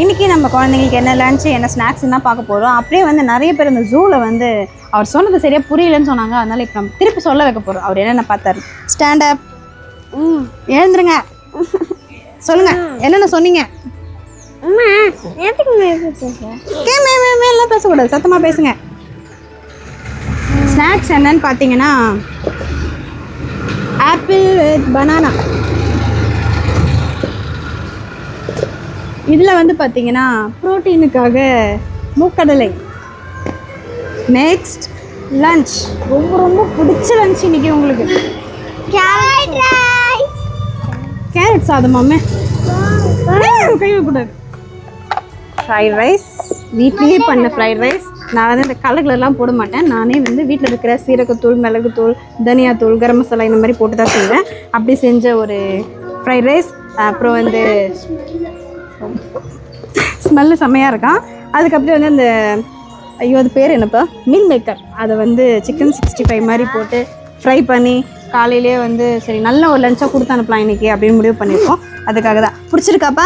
இன்னைக்கு நம்ம குழந்தைங்களுக்கு என்ன லஞ்ச் என்ன ஸ்நாக்ஸ் தான் பார்க்க போகிறோம் அப்படியே வந்து நிறைய பேர் இந்த ஜூவில் வந்து அவர் சொன்னது சரியாக புரியலன்னு சொன்னாங்க. அதனால இப்போ நம்ம திருப்பி சொல்ல வைக்க போகிறோம் அவர் என்னென்ன பார்த்தாரு? ஸ்டாண்ட் அப் எழுந்துருங்க. சொல்லுங்க. என்னென்ன சொன்னீங்க? மே மே மேலாம் பேசக்கூடாது. சத்தமாக பேசுங்க. ஸ்நாக்ஸ் என்னன்னு பார்த்தீங்கன்னா ஆப்பிள் வித் பனானா இதில் வந்து பார்த்தீங்கன்னா ப்ரோட்டீனுக்காக மூக்கடலை. நெக்ஸ்ட் லன்ச் ரொம்ப ரொம்ப பிடிச்ச லன்ச் இன்னைக்கு உங்களுக்கு. கேரட் ரைஸ் கேரட் சாதமாமே கை வைக்கூடாது ஃப்ரைட் ரைஸ் வீட்லேயே பண்ண ஃப்ரைட் ரைஸ் நான் வந்து இந்த கலர்லாம் போட மாட்டேன். நானே வந்து வீட்டில் இருக்கிற சீரகத்தூள் மிளகுத்தூள் தனியாத்தூள் கரம் மசாலா இந்த மாதிரி போட்டு தான் செய்வேன். அப்படி செஞ்ச ஒரு ஃப்ரைட் ரைஸ் அப்புறம் வந்து ஸ்மெல்லு செம்மையாக இருக்கான் அதுக்கப்புறம் வந்து அந்த ஐயோ அது பேர் என்னப்பா? மீல் மேக்கர் அதை வந்து சிக்கன் சிக்ஸ்டி ஃபைவ் மாதிரி போட்டு ஃப்ரை பண்ணி காலையிலேயே வந்து சரி நல்ல ஒரு லஞ்சாக கொடுத்து அனுப்பலாம் இன்றைக்கி அப்படின்னு முடிவு பண்ணியிருக்கோம். அதுக்காக தான் பிடிச்சிருக்காப்பா?